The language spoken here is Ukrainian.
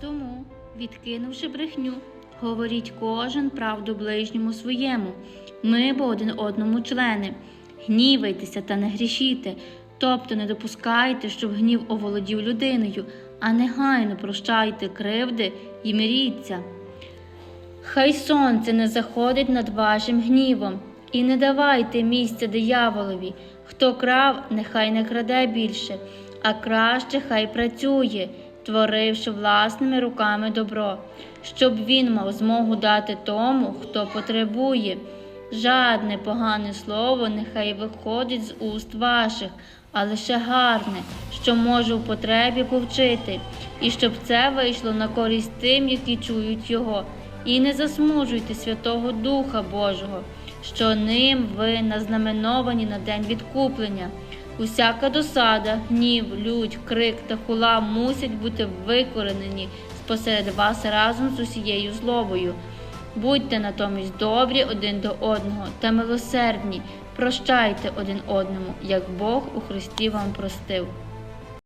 Тому, відкинувши брехню, говоріть кожен правду ближньому своєму. Ми бо один одному члени. Гнівайтеся та не грішіте, тобто не допускайте, щоб гнів оволодів людиною, а негайно прощайте кривди і миріться. Хай сонце не заходить над вашим гнівом, і не давайте місця дияволові. Хто крав, нехай не краде більше, а краще хай працює, творивши власними руками добро, щоб він мав змогу дати тому, хто потребує. Жадне погане слово нехай виходить з уст ваших, а лише гарне, що може в потребі повчити, і щоб це вийшло на користь тим, які чують його. І не засмужуйте Святого Духа Божого, що ним ви назнаменовані на день відкуплення. Усяка досада, гнів, лють, крик та хула мусять бути викоренені спосеред вас разом з усією злобою. Будьте натомість добрі один до одного та милосердні, прощайте один одному, як Бог у Христі вам простив.